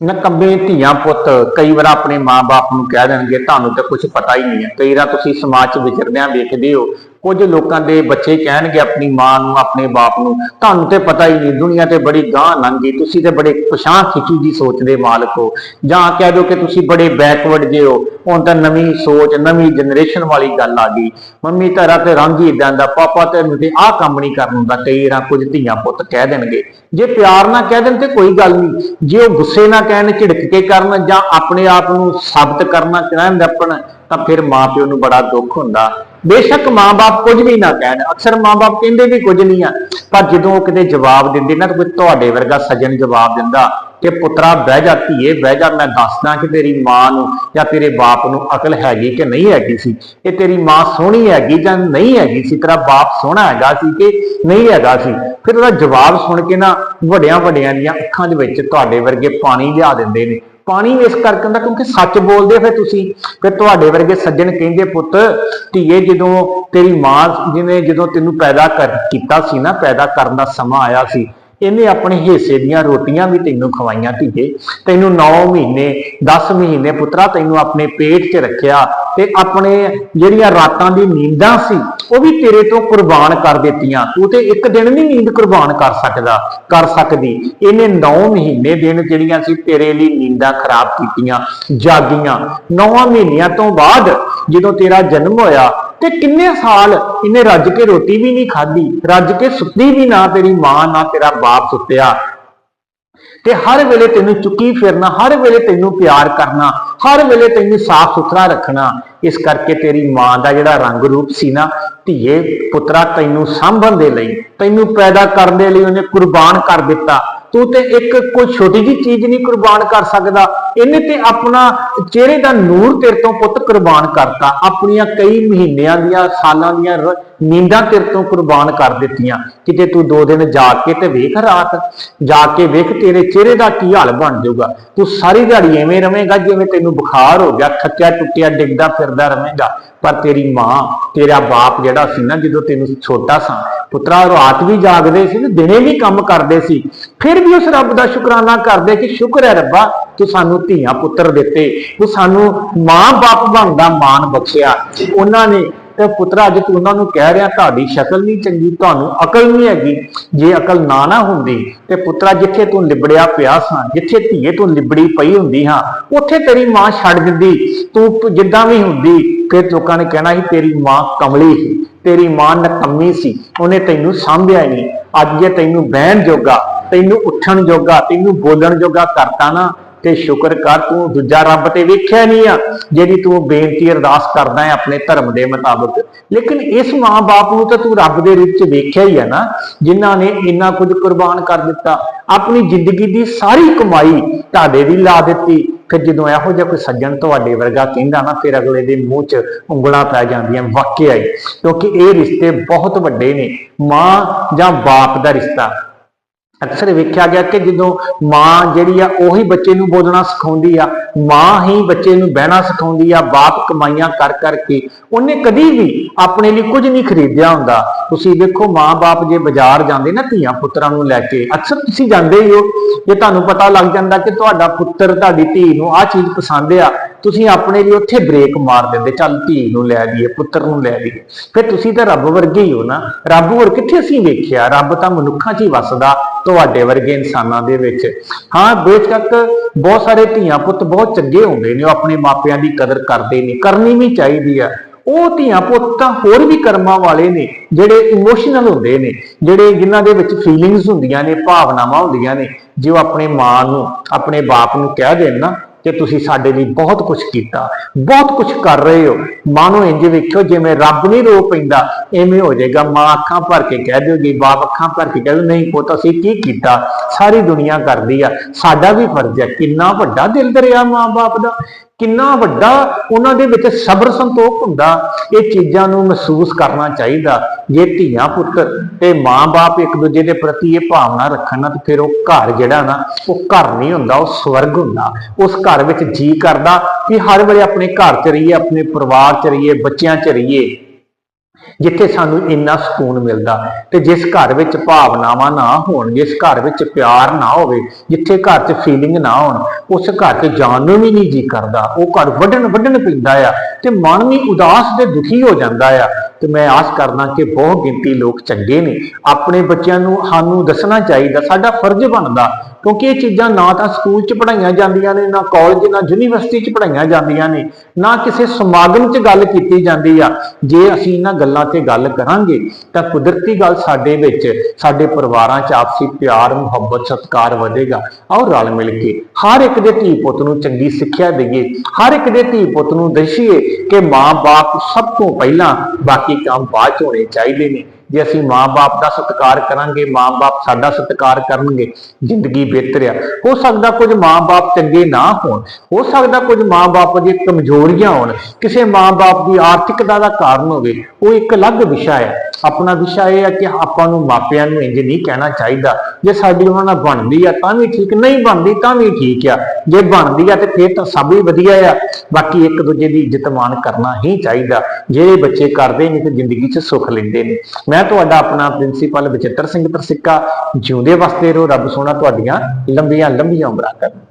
ਨਕੰਮੇ ਧੀਆਂ ਪੁੱਤ, ਕਈ ਵਾਰ ਆਪਣੇ ਮਾਪੇ ਨੂੰ ਕਹਿ ਦੇਣਗੇ, ਤੁਹਾਨੂੰ ਤਾਂ ਕੁਝ ਪਤਾ ਹੀ ਨਹੀਂ ਹੈ। ਕਈ ਵਾਰ ਤੁਸੀਂ ਸਮਾਜ 'ਚ ਵਿਚਰਦਿਆਂ ਵੇਖਦੇ ਹੋ ਕੁਝ ਲੋਕਾਂ ਦੇ ਬੱਚੇ ਕਹਿਣਗੇ ਆਪਣੀ ਮਾਂ ਨੂੰ, ਆਪਣੇ ਬਾਪ ਨੂੰ, ਤੁਹਾਨੂੰ ਤੇ ਪਤਾ ਹੀ ਨਹੀਂ, ਦੁਨੀਆ ਤੇ ਬੜੀ ਗਾਂਹ ਲੰਘੀ ਤੁਸੀਂ ਤੇ ਬੜੇ ਪਛਾਣ ਖਿੱਚੂ ਦੀ ਸੋਚ ਦੇ ਮਾਲਕ ਹੋ। ਜਾਂ ਕਹਿ ਦਿਓ ਕਿ ਤੁਸੀਂ ਬੜੇ ਬੈਕਵਰਡ ਜੇ ਹੋ, ਹੁਣ ਤਾਂ ਨਵੀਂ ਸੋਚ, ਨਵੀਂ ਜਨਰੇਸ਼ਨ ਵਾਲੀ ਗੱਲ ਆ ਗਈ। ਮੰਮੀ ਤੇਰਾ ਤੇ ਰੰਗ ਹੀ ਇਦਾਂ ਦਾ, ਪਾਪਾ ਤੈਨੂੰ ਤੇ ਆਹ ਕੰਮ ਨਹੀਂ ਕਰਨ ਹੁੰਦਾ ਕਈ ਵਾਰ ਕੁਝ ਧੀਆਂ ਪੁੱਤ ਕਹਿ ਦੇਣਗੇ। ਜੇ ਪਿਆਰ ਨਾਲ ਕਹਿ ਦੇਣ ਤੇ ਕੋਈ ਗੱਲ ਨਹੀਂ। ਜੇ ਉਹ ਗੁੱਸੇ ਨਾਲ ਕਹਿਣ, ਝਿੜਕ ਕੇ ਕਰਨ ਜਾਂ ਆਪਣੇ ਆਪ ਨੂੰ ਸਾਬਤ ਕਰਨਾ ਚਾਹਣ ਦੱਪਣ ਤਾਂ ਫਿਰ ਮਾਪਿਓ ਨੂੰ ਬੜਾ ਦੁੱਖ ਹੁੰਦਾ। ਬੇਸ਼ੱਕ ਮਾਂ-ਬਾਪ ਕੁਝ ਵੀ ਨਾ ਕਹਿਣ। ਅਕਸਰ ਮਾਂ-ਬਾਪ ਕਹਿੰਦੇ ਵੀ ਕੁਝ ਨਹੀਂ ਆ। ਪਰ ਜਦੋਂ ਉਹ ਕਿਤੇ ਜਵਾਬ ਦਿੰਦੇ ਨਾ, ਤਾਂ ਕੋਈ ਤੁਹਾਡੇ ਵਰਗਾ ਸੱਜਣ ਜਵਾਬ ਦਿੰਦਾ ਕਿ ਪੁੱਤਰਾ, ਬਹਿ ਜਾ ਧੀਏ, ਬਹਿ ਜਾ, ਮੈਂ ਦੱਸਦਾ ਕਿ ਤੇਰੀ ਮਾਂ ਨੂੰ ਜਾਂ ਤੇਰੇ ਬਾਪ ਨੂੰ ਅਕਲ ਹੈਗੀ ਕਿ ਨਹੀਂ ਹੈਗੀ ਸੀ? ਇਹ ਤੇਰੀ ਮਾਂ ਸੋਹਣੀ ਹੈਗੀ ਜਾਂ ਨਹੀਂ ਹੈਗੀ ਸੀ? ਤੇਰਾ ਬਾਪ ਸੋਹਣਾ ਹੈਗਾ ਸੀ ਕਿ ਨਹੀਂ ਹੈਗਾ ਸੀ? ਫਿਰ ਉਹਦਾ ਜਵਾਬ ਸੁਣ ਕੇ ਨਾ ਵੱਡਿਆਂ ਵੱਡਿਆਂ ਦੀਆਂ ਅੱਖਾਂ ਦੇ ਵਿੱਚ ਤੁਹਾਡੇ ਵਰਗੇ ਪਾਣੀ ਲਿਆ ਦਿੰਦੇ ਨੇ। ਪਾਣੀ ਇਸ ਕਰਕੇ ਹੁੰਦਾ ਕਿਉਂਕਿ ਸੱਚ ਬੋਲਦੇ ਫਿਰ ਤੁਸੀਂ। ਫਿਰ ਤੁਹਾਡੇ ਵਰਗੇ ਸੱਜਣ ਕਹਿੰਦੇ, ਪੁੱਤ, ਧੀਏ, ਜਦੋਂ ਤੇਰੀ ਮਾਂ ਜਿਵੇਂ ਜਦੋਂ ਤੈਨੂੰ ਪੈਦਾ ਕਰ ਕੀਤਾ ਸੀ ਨਾ, ਪੈਦਾ ਕਰਨ ਦਾ ਸਮਾਂ ਆਇਆ ਸੀ। ਇਹਨੇ ਆਪਣੇ ਹਿੱਸੇ ਦੀਆਂ ਰੋਟੀਆਂ ਵੀ ਤੈਨੂੰ ਖਵਾਈਆਂ ਧੀਏ। ਤੈਨੂੰ 9 ਮਹੀਨੇ 10 ਮਹੀਨੇ ਪੁੱਤਰਾ ਤੈਨੂੰ ਆਪਣੇ ਪੇਟ 'ਚ ਰੱਖਿਆ। ਤੇ ਆਪਣੇ ਜਿਹੜੀਆਂ ਰਾਤਾਂ ਦੀ ਨੀਂਦਾਂ ਸੀ, ਉਹ ਵੀ ਤੇਰੇ ਤੋਂ ਕੁਰਬਾਨ ਕਰ ਦਿੱਤੀਆਂ। ਤੂੰ ਤੇ ਇੱਕ ਦਿਨ ਨਹੀਂ ਨੀਂਦ ਕੁਰਬਾਨ ਕਰ ਸਕਦਾ, ਕਰ ਸਕਦੀ। ਇਹਨੇ 9 ਮਹੀਨੇ ਦਿਨ ਜਿਹੜੀਆਂ ਸੀ ਤੇਰੇ ਲਈ ਨੀਂਦਾਂ ਖਰਾਬ ਕੀਤੀਆਂ, ਜਾਗੀਆਂ। 9 ਮਹੀਨਿਆਂ ਤੋਂ ਬਾਅਦ ਜਦੋਂ ਤੇਰਾ ਜਨਮ ਹੋਇਆ, ਤੇ ਕਿੰਨੇ ਸਾਲ ਇਹਨੇ ਰੱਜ ਕੇ ਰੋਟੀ ਵੀ ਨਹੀਂ ਖਾਧੀ, ਰੱਜ ਕੇ ਸੁੱਤੀ ਵੀ ਨਾ ਤੇਰੀ ਮਾਂ, ਨਾ ਤੇਰਾ ਬਾਪ ਸੁੱਤਿਆ। ਤੇ ਹਰ ਵੇਲੇ ਤੈਨੂੰ ਚੁੱਕੀ ਫਿਰਨਾ, ਹਰ ਵੇਲੇ ਤੈਨੂੰ ਪਿਆਰ ਕਰਨਾ, ਹਰ ਵੇਲੇ ਤੈਨੂੰ ਸਾਫ਼ ਸੁਥਰਾ ਰੱਖਣਾ, ਇਸ ਕਰਕੇ ਤੇਰੀ ਮਾਂ ਦਾ ਜਿਹੜਾ ਰੰਗ ਰੂਪ ਸੀ ਨਾ, ਧੀਏ, ਪੁੱਤਰਾ ਤੈਨੂੰ ਸਾਂਭਣ ਦੇ ਲਈ, ਤੈਨੂੰ ਪੈਦਾ ਕਰਨ ਦੇ ਲਈ ਉਹਨੇ ਕੁਰਬਾਨ ਕਰ ਦਿੱਤਾ। ਤੂੰ ਤੇ ਇੱਕ ਕੋਈ ਛੋਟੀ ਜੀ ਚੀਜ਼ ਨਹੀਂ ਕੁਰਬਾਨ ਕਰ ਸਕਦਾ। ਇਹਨੇ ਤੇ ਆਪਣਾ ਚਿਹਰੇ ਦਾ ਨੂਰ ਤੇਰੇ ਤੋਂ ਪੁੱਤ ਕੁਰਬਾਨ ਕਰਤਾ। ਆਪਣੀਆਂ ਕਈ ਮਹੀਨਿਆਂ ਦੀਆਂ, ਸਾਲਾਂ ਦੀਆਂ ਨੀਂਦਾਂ ਤੇਰੇ ਤੋਂ ਕੁਰਬਾਨ ਕਰ ਦਿੱਤੀਆਂ। ਕਿਤੇ ਤੂੰ ਦੋ ਦਿਨ ਜਾ ਕੇ ਤੇ ਵੇਖ ਰਾਤ। ਜਾ ਕੇ ਵੇਖ ਤੇਰੇ ਚਿਹਰੇ ਦਾ ਕੀ ਹਾਲ ਬਣ ਜਾਊਗਾ। ਤੂੰ ਸਾਰੀ ਦਿਹਾੜੀ ਐਵੇਂ ਰਵੇਂਗਾ ਜਿਵੇਂ ਤੈਨੂੰ ਬੁਖਾਰ ਹੋ ਗਿਆ, ਥੱਕਿਆ ਟੁੱਟਿਆ, ਡਿੱਗਦਾ ਫਿਰਦਾ ਰਵੇਂਗਾ। ਪਰ ਤੇਰੀ ਮਾਂ, ਤੇਰਾ ਬਾਪ ਜਿਹੜਾ ਸੀ ਨਾ, ਜਦੋਂ ਤੈਨੂੰ ਛੋਟਾ ਸਾਂ, ਪੁੱਤਰਾ ਰਾਤ ਵੀ ਜਾਗਦੇ ਸੀ ਤੇ ਦਿਨੇ ਵੀ ਕੰਮ ਕਰਦੇ ਸੀ। ਫਿਰ ਵੀ ਉਸ ਰੱਬ ਦਾ ਸ਼ੁਕਰਾਨਾ ਕਰਦੇ ਕਿ ਸ਼ੁਕਰ ਹੈ ਰੱਬਾ ਤੂੰ ਸਾਨੂੰ ਧੀਆਂ ਪੁੱਤਰ ਦਿੱਤੇ। ਤੂੰ ਸਾਨੂੰ ਮਾਂ ਬਾਪ ਬਣਦਾ ਮਾਣ ਬਖਸ਼ਿਆ। ਉਹਨਾਂ ਨੇ ਤੇ ਪੁੱਤਰਾ, ਅੱਜ ਤੂੰ ਉਹਨਾਂ ਨੂੰ ਕਹਿ ਰਿਹਾ, ਤੁਹਾਡੀ ਸ਼ਕਲ ਨਹੀਂ ਚੰਗੀ, ਤੁਹਾਨੂੰ ਅਕਲ ਨਹੀਂ ਹੈਗੀ। ਜੇ ਅਕਲ ਨਾ ਨਾ ਹੁੰਦੀ ਤੇ ਪੁੱਤਰਾ, ਜਿੱਥੇ ਤੂੰ ਲਿਬੜਿਆ ਪਿਆ ਸਾਂ, ਜਿੱਥੇ ਧੀਏ ਤੂੰ ਲਿਬੜੀ ਪਈ ਹੁੰਦੀ ਹਾਂ, ਉੱਥੇ ਤੇਰੀ ਮਾਂ ਛੱਡ ਦਿੰਦੀ। ਤੂੰ ਜਿੱਦਾਂ ਵੀ ਹੁੰਦੀ, ਫਿਰ ਲੋਕਾਂ ਨੇ ਕਹਿਣਾ ਸੀ, ਤੇਰੀ ਮਾਂ ਕਮਲੀ ਸੀ, ਤੇਰੀ ਮਾਂ ਨਕੰਮੀ ਸੀ, ਉਹਨੇ ਤੈਨੂੰ ਸਾਂਭਿਆ ਹੀ ਨਹੀਂ। ਅੱਜ ਜੇ ਤੈਨੂੰ ਬਹਿਣ ਜੋਗਾ, ਤੈਨੂੰ ਉੱਠਣ ਜੋਗਾ, ਤੈਨੂੰ ਬੋਲਣ ਜੋਗਾ ਕਰਤਾ ਨਾ ਤੇ ਸ਼ੁਕਰ ਕਰ ਤੂੰ ਦੂਜਾ ਰੱਬ ਤੇ ਵੇਖਿਆ ਨਹੀਂ ਆ, ਜਿਹੜੀ ਤੂੰ ਬੇਨਤੀ ਅਰਦਾਸ ਕਰਦਾ ਹੈ ਆਪਣੇ ਧਰਮ ਦੇ ਮੁਤਾਬਕ। ਲੇਕਿਨ ਇਸ ਮਾਂ-ਬਾਪ ਨੂੰ ਤਾਂ ਤੂੰ ਰੱਬ ਦੇ ਰੂਪ ਚ ਵੇਖਿਆ ਹੀ ਆ ਨਾ, ਜਿਨ੍ਹਾਂ ਨੇ ਇੰਨਾ ਕੁਝ ਕੁਰਬਾਨ ਕਰ ਦਿੱਤਾ। ਆਪਣੀ ਜ਼ਿੰਦਗੀ ਦੀ ਸਾਰੀ ਕਮਾਈ ਤੁਹਾਡੇ ਦੀ ਲਾ ਦਿੱਤੀ। ਫਿਰ ਜਦੋਂ ਇਹੋ ਜਿਹਾ ਕੋਈ ਸੱਜਣ ਤੁਹਾਡੇ ਵਰਗਾ ਕਹਿੰਦਾ ਨਾ, ਫਿਰ ਅਗਲੇ ਦੇ ਮੂੰਹ 'ਚ ਉਂਗਲਾਂ ਪੈ ਜਾਂਦੀਆਂ ਵਾਕਿਆ ਹੀ। ਕਿਉਂਕਿ ਇਹ ਰਿਸ਼ਤੇ ਬਹੁਤ ਵੱਡੇ ਨੇ, ਮਾਂ ਜਾਂ ਬਾਪ ਦਾ ਰਿਸ਼ਤਾ। ਅਕਸਰ ਵੇਖਿਆ ਗਿਆ ਕਿ ਜਦੋਂ ਮਾਂ ਜਿਹੜੀ ਆ, ਉਹੀ ਬੱਚੇ ਨੂੰ ਬੋਲਣਾ ਸਿਖਾਉਂਦੀ ਆ, ਮਾਂ ਹੀ ਬੱਚੇ ਨੂੰ ਬਹਿਣਾ ਸਿਖਾਉਂਦੀ ਆ, ਬਾਪ ਕਮਾਈਆਂ ਕਰ ਕਰਕੇ, ਉਹਨੇ ਕਦੀ ਵੀ ਆਪਣੇ ਲਈ ਕੁਝ ਨਹੀਂ ਖਰੀਦਿਆ ਹੁੰਦਾ। ਤੁਸੀਂ ਦੇਖੋ ਮਾਂ-ਬਾਪ ਜੇ ਬਾਜ਼ਾਰ ਜਾਂਦੇ ਨਾ ਧੀਆਂ ਪੁੱਤਰਾਂ ਨੂੰ ਲੈ ਕੇ, ਅਕਸਰ ਤੁਸੀਂ ਜਾਂਦੇ ਹੀ ਹੋ, ਜੇ ਤੁਹਾਨੂੰ ਪਤਾ ਲੱਗ ਜਾਂਦਾ ਕਿ ਤੁਹਾਡਾ ਪੁੱਤਰ, ਤੁਹਾਡੀ ਧੀ ਨੂੰ ਆਹ ਚੀਜ਼ ਪਸੰਦ ਆ, ਤੁਸੀਂ ਆਪਣੇ ਲਈ ਉੱਥੇ ਬ੍ਰੇਕ ਮਾਰ ਦਿੰਦੇ, ਚੱਲ ਧੀ ਨੂੰ ਲੈ ਲਈਏ ਪੁੱਤਰ ਨੂੰ ਲੈ ਲਈਏ ਫਿਰ ਤੁਸੀਂ ਤਾਂ ਰੱਬ ਵਰਗੇ ਹੀ ਹੋ ਨਾ। ਰੱਬ ਹੋਰ ਕਿੱਥੇ ਅਸੀਂ ਵੇਖਿਆ? ਰੱਬ ਤਾਂ ਮਨੁੱਖਾਂ 'ਚ ਹੀ ਵੱਸਦਾ। ਤੁਹਾਡੇ ਵਰਗੇ ਇਨਸਾਨਾਂ ਦੇ ਵਿੱਚ। ਹਾਂ, ਬੇਸ਼ੱਕ ਬਹੁਤ ਸਾਰੇ ਧੀਆਂ ਪੁੱਤ ਬਹੁਤ ਚੰਗੇ ਹੁੰਦੇ ਨੇ, ਉਹ ਆਪਣੇ ਮਾਪਿਆਂ ਦੀ ਕਦਰ ਕਰਦੇ ਨੇ, ਕਰਨੀ ਵੀ ਚਾਹੀਦੀ ਆ। ਉਹ ਧੀਆਂ ਪੁੱਤ ਤਾਂ ਹੋਰ ਵੀ ਕਰਮਾਂ ਵਾਲੇ ਨੇ, ਜਿਹੜੇ ਇਮੋਸ਼ਨਲ ਹੁੰਦੇ ਨੇ, ਜਿਹੜੇ ਜਿਨ੍ਹਾਂ ਦੇ ਵਿੱਚ ਫੀਲਿੰਗਸ ਹੁੰਦੀਆਂ ਨੇ, ਭਾਵਨਾਵਾਂ ਹੁੰਦੀਆਂ ਨੇ, ਜੇ ਉਹ ਆਪਣੇ ਮਾਂ ਨੂੰ, ਆਪਣੇ ਬਾਪ ਨੂੰ ਕਹਿ ਦੇਣ ਨਾ ਕਿ ਤੁਸੀਂ ਸਾਡੇ ਲਈ ਬਹੁਤ ਕੁਝ ਕੀਤਾ ਬਹੁਤ ਕੁਝ ਕਰ ਰਹੇ ਹੋ। ਮਾਂ ਨੂੰ ਇੰਜ ਵੇਖਿਓ ਜਿਵੇਂ ਰੱਬ ਨਹੀਂ ਰੋ ਪੈਂਦਾ ਐਵੇਂ ਹੋ ਜਾਏਗਾ। ਮਾਂ ਅੱਖਾਂ ਭਰ ਕੇ ਕਹਿ ਦੇਗੀ ਬਾਪ ਅੱਖਾਂ ਭਰ ਕੇ ਕਹਿ ਦਿਓ, ਨਹੀਂ ਪੁੱਤ ਅਸੀਂ ਕੀ ਕੀਤਾ? ਸਾਰੀ ਦੁਨੀਆ ਕਰਦੀ ਆ। ਸਾਡਾ ਵੀ ਫਰਜ਼ ਹੈ ਕਿੰਨਾ ਵੱਡਾ ਦਿਲ ਦਰਿਆ ਮਾਂ-ਬਾਪ ਦਾ। ਕਿੰਨਾ ਵੱਡਾ ਉਹਨਾਂ ਦੇ ਵਿੱਚ ਸਬਰ ਸੰਤੋਖ ਹੁੰਦਾ। ਇਹ ਚੀਜ਼ਾਂ ਨੂੰ ਮਹਿਸੂਸ ਕਰਨਾ ਚਾਹੀਦਾ। ਜੇ ਧੀਆਂ ਪੁੱਤਰ ਤੇ ਮਾਂ-ਬਾਪ ਇੱਕ ਦੂਜੇ ਦੇ ਪ੍ਰਤੀ ਇਹ ਭਾਵਨਾ ਰੱਖਣ ਨਾ, ਤੇ ਫਿਰ ਉਹ ਘਰ ਜਿਹੜਾ ਨਾ, ਉਹ ਘਰ ਨਹੀਂ ਹੁੰਦਾ, ਉਹ ਸਵਰਗ ਹੁੰਦਾ। ਉਸ ਘਰ ਵਿੱਚ ਜੀ ਕਰਦਾ ਕਿ ਹਰ ਵੇਲੇ ਆਪਣੇ ਘਰ 'ਚ ਰਹੀਏ, ਆਪਣੇ ਪਰਿਵਾਰ 'ਚ ਰਹੀਏ, ਬੱਚਿਆਂ 'ਚ ਰਹੀਏ। ਜਿੱਥੇ ਸਾਨੂੰ ਇੰਨਾ ਸਕੂਨ ਮਿਲਦਾ ਤੇ ਜਿਸ ਘਰ ਵਿੱਚ ਭਾਵਨਾਵਾਂ ਨਾ ਹੋਣ, ਜਿਸ ਘਰ ਵਿੱਚ ਪਿਆਰ ਨਾ ਹੋਵੇ, ਜਿੱਥੇ ਘਰ 'ਚ ਫੀਲਿੰਗ ਨਾ ਹੋਣ, ਉਸ ਘਰ 'ਚ ਜਾਣ ਨੂੰ ਵੀ ਨਹੀਂ ਜੀ ਕਰਦਾ। ਉਹ ਘਰ ਵੱਢਣ ਵੱਢਣ ਪੈਂਦਾ ਆ ਤੇ ਮਨ ਵੀ ਉਦਾਸ ਤੇ ਦੁਖੀ ਹੋ ਜਾਂਦਾ ਆ। ਤੇ ਮੈਂ ਆਸ ਕਰਦਾ ਕਿ ਬਹੁਤ ਗਿਣਤੀ ਲੋਕ ਚੰਗੇ ਨੇ। ਆਪਣੇ ਬੱਚਿਆਂ ਨੂੰ ਸਾਨੂੰ ਦੱਸਣਾ ਚਾਹੀਦਾ, ਸਾਡਾ ਫਰਜ਼ ਬਣਦਾ ਕਿਉਂਕਿ ਇਹ ਚੀਜ਼ਾਂ ਨਾ ਤਾਂ ਸਕੂਲ 'ਚ ਪੜ੍ਹਾਈਆਂ ਜਾਂਦੀਆਂ ਨੇ, ਨਾ ਕਾਲਜ ਨਾ ਯੂਨੀਵਰਸਿਟੀ 'ਚ ਪੜ੍ਹਾਈਆਂ ਜਾਂਦੀਆਂ ਨੇ, ਨਾ ਕਿਸੇ ਸਮਾਗਮ 'ਚ ਗੱਲ ਕੀਤੀ ਜਾਂਦੀ ਆ। ਜੇ ਅਸੀਂ ਇਹਨਾਂ ਗੱਲਾਂ ਤੇ ਗੱਲ ਕਰਾਂਗੇ, ਤਾਂ ਕੁਦਰਤੀ ਗੱਲ ਸਾਡੇ ਵਿੱਚ, ਸਾਡੇ ਪਰਿਵਾਰਾਂ 'ਚ ਆਪਸੀ ਪਿਆਰ, ਮੁਹੱਬਤ, ਸਤਿਕਾਰ ਵਧੇਗਾ। ਆਓ ਰਲ ਮਿਲ ਕੇ ਹਰ ਇੱਕ ਦੇ ਧੀ ਪੁੱਤ ਨੂੰ ਚੰਗੀ ਸਿੱਖਿਆ ਦੇਈਏ, ਹਰ ਇੱਕ ਦੇ ਧੀ ਪੁੱਤ ਨੂੰ ਦੱਸੀਏ ਕਿ ਮਾਂ-ਬਾਪ ਸਭ ਤੋਂ ਪਹਿਲਾਂ ਬਾਕੀ ਕੰਮ ਬਾਅਦ 'ਚ ਹੋਣੇ ਚਾਹੀਦੇ ਨੇ। ਜੇ ਅਸੀਂ ਮਾਂ-ਬਾਪ ਦਾ ਸਤਿਕਾਰ ਕਰਾਂਗੇ ਮਾਂ-ਬਾਪ ਸਾਡਾ ਸਤਿਕਾਰ ਕਰਨਗੇ, ਜ਼ਿੰਦਗੀ ਬਿਹਤਰ ਆ। ਹੋ ਸਕਦਾ ਕੁਝ ਮਾਂ-ਬਾਪ ਚੰਗੇ ਨਾ ਹੋਣ, ਹੋ ਸਕਦਾ ਕੁਝ ਮਾਂ-ਬਾਪ ਦੀ ਕਮਜ਼ੋਰੀਆਂ ਹੋਣ। ਕਿਸੇ ਮਾਂ-ਬਾਪ ਦੀ ਆਰਥਿਕਤਾ ਦਾ ਕਾਰਨ ਹੋਵੇ, ਉਹ ਇੱਕ ਅਲੱਗ ਵਿਸ਼ਾ ਹੈ ਆਪਣਾ ਵਿਸ਼ਾ ਇਹ ਹੈ ਕਿ ਆਪਾਂ ਨੂੰ ਮਾਪਿਆਂ ਨੂੰ ਇੰਜ ਨਹੀਂ ਕਹਿਣਾ ਚਾਹੀਦਾ। ਜੇ ਸਾਡੀ ਉਹਨਾਂ ਨਾਲ ਬਣਦੀ ਆ, ਤਾਂ ਵੀ ਠੀਕ, ਨਹੀਂ ਬਣਦੀ, ਤਾਂ ਵੀ ਠੀਕ ਆ। ਜੇ ਬਣਦੀ ਆ ਤੇ ਫਿਰ ਤਾਂ ਸਭ ਹੀ ਵਧੀਆ ਆ। ਬਾਕੀ ਇੱਕ ਦੂਜੇ ਦੀ ਇੱਜ਼ਤ ਮਾਣ ਕਰਨਾ ਹੀ ਚਾਹੀਦਾ। ਜਿਹੜੇ ਬੱਚੇ ਕਰਦੇ ਨੇ ਤੇ ਜ਼ਿੰਦਗੀ 'ਚ ਸੁੱਖ ਲੈਂਦੇ ਨੇ ਮੈਂ ਤੁਹਾਡਾ ਆਪਣਾ ਪ੍ਰਿੰਸੀਪਲ ਬਚਿੱਤਰ ਸਿੰਘ ਤਰਸਿੱਕਾ ਜਿਉਂਦੇ ਵਸਦੇ ਰਹੋ ਰੱਬ ਸੋਹਣਾ ਤੁਹਾਡੀਆਂ ਲੰਬੀਆਂ ਲੰਬੀਆਂ ਉਮਰਾਂ ਕਰਨ।